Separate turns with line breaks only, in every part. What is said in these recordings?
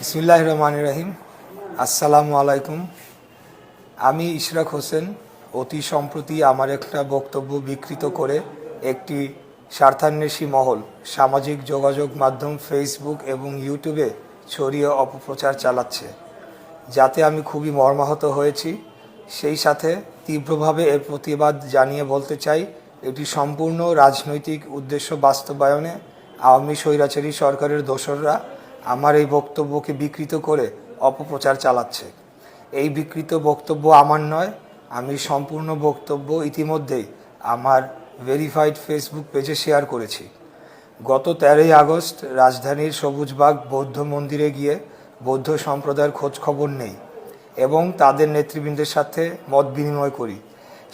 বিসমিল্লাহ রহমান রাহিম। আসসালামু আলাইকুম। আমি ইশরাক হোসেন। অতি সম্প্রতি আমার একটা বক্তব্য বিকৃত করে একটি স্বার্থান্বেষী মহল, সামাজিক যোগাযোগ মাধ্যম ফেসবুক এবং ইউটিউবে ছড়িয়ে অপপ্রচার চালাচ্ছে। যাতে আমি খুবই মর্মাহত হয়েছি, সেই সাথে তীব্রভাবে এর প্রতিবাদ জানিয়ে বলতে চাই, এটি সম্পূর্ণ রাজনৈতিক উদ্দেশ্য বাস্তবায়নে আওয়ামী স্বৈরাচারী সরকারের দোসররা আমার এই বক্তব্যকে বিকৃত করে অপপ্রচার চালাচ্ছে। এই বিকৃত বক্তব্য আমার নয়, আমি সম্পূর্ণ বক্তব্য ইতিমধ্যেই আমার ভেরিফাইড ফেসবুক পেজে শেয়ার করেছি। গত তেরোই আগস্ট রাজধানীর সবুজবাগ বৌদ্ধ মন্দিরে গিয়ে বৌদ্ধ সম্প্রদায়ের খোঁজ খবর নেই এবং তাদের নেতৃবৃন্দের সাথে মত বিনিময় করি।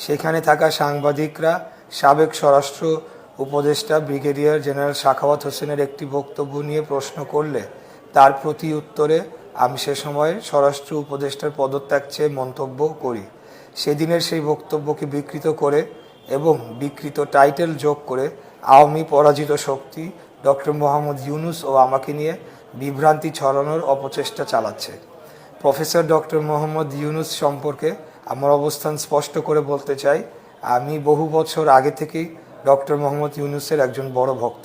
সেখানে থাকা সাংবাদিকরা, সাবেক স্বরাষ্ট্র উপদেষ্টা ব্রিগেডিয়ার জেনারেল সাখাওয়াত হোসেনের একটি বক্তব্য নিয়ে প্রশ্ন করলে তার প্রতি উত্তরে আমি সে সময় স্বরাষ্ট্র উপদেষ্টার পদত্যাগ চেয়ে মন্তব্য করি। সেদিনের সেই বক্তব্যকে বিকৃত করে এবং বিকৃত টাইটেল যোগ করে আওয়ামী পরাজিত শক্তি ডক্টর মোহাম্মদ ইউনুস ও আমাকে নিয়ে বিভ্রান্তি ছড়ানোর অপচেষ্টা চালাচ্ছে। প্রফেসর ডক্টর মোহাম্মদ ইউনুস সম্পর্কে আমার অবস্থান স্পষ্ট করে বলতে চাই, আমি বহু বছর আগে থেকেই ডক্টর মোহাম্মদ ইউনুসের একজন বড় ভক্ত।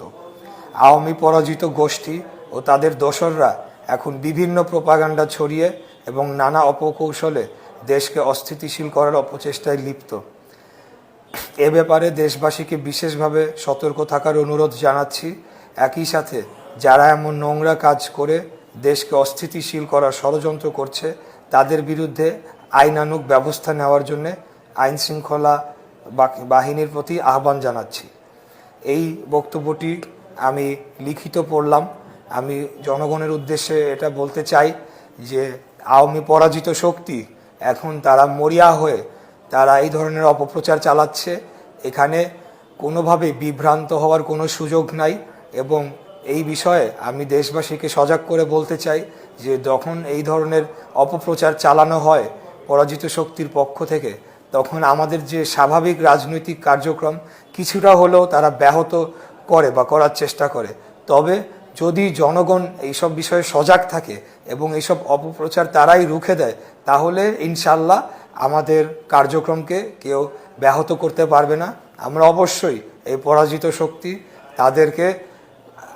আওয়ামী পরাজিত গোষ্ঠী ও তাদের দোসররা এখন বিভিন্ন প্রপাগান্ডা ছড়িয়ে এবং নানা অপকৌশলে দেশকে অস্থিতিশীল করার অপচেষ্টায় লিপ্ত। এ ব্যাপারে দেশবাসীকে বিশেষভাবে সতর্ক থাকার অনুরোধ জানাচ্ছি। একই সাথে যারা এমন নোংরা কাজ করে দেশকে অস্থিতিশীল করার ষড়যন্ত্র করছে, তাদের বিরুদ্ধে আইনানুগ ব্যবস্থা নেওয়ার জন্য আইন শৃঙ্খলা বাহিনীর প্রতি আহ্বান জানাচ্ছি। এই বক্তব্যটি আমি লিখিত পড়লাম। আমি জনগণের উদ্দেশ্যে এটা বলতে চাই যে আওয়ামী পরাজিত শক্তি এখন তারা মরিয়া হয়ে তারা এই ধরনের অপপ্রচার চালাচ্ছে। এখানে কোনোভাবে বিভ্রান্ত হওয়ার কোনো সুযোগ নাই এবং এই বিষয়ে আমি দেশবাসীকে সজাগ করে বলতে চাই যে যখন এই ধরনের অপপ্রচার চালানো হয় পরাজিত শক্তির পক্ষ থেকে, তখন আমাদের যে স্বাভাবিক রাজনৈতিক কার্যক্রম কিছুটা হলেও তারা ব্যাহত করে বা করার চেষ্টা করে। তবে যদি জনগণ এইসব বিষয়ে সজাগ থাকে এবং এইসব অপপ্রচার তারাই রুখে দেয়, তাহলে ইনশাল্লাহ আমাদের কার্যক্রমকে কেউ ব্যাহত করতে পারবে না। আমরা অবশ্যই এই পরাজিত শক্তি তাদেরকে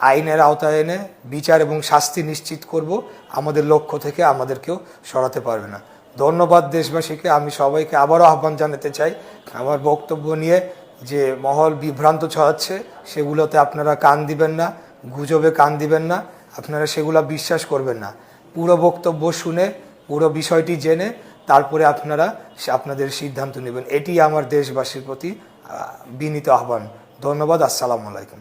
আইনের আওতায় এনে বিচার এবং শাস্তি নিশ্চিত করব। আমাদের লক্ষ্য থেকে আমাদেরকেও সরাতে পারবে না। ধন্যবাদ দেশবাসীকে। আমি সবাইকে আবারও আহ্বান জানাতে চাই। আমার বক্তব্য নিয়ে যে মহল বিভ্রান্ত ছড়াচ্ছে, সেগুলোতে আপনারা কান দিবেন না। গুজবে কান দিবেন না, আপনারা সেগুলা বিশ্বাস করবেন না। পুরো বক্তব্য শুনে, পুরো বিষয়টি জেনে, তারপরে আপনারা আপনাদের সিদ্ধান্ত নেবেন। এটি আমার দেশবাসীর প্রতি বিনীত আহ্বান। ধন্যবাদ, আসসালামু আলাইকুম।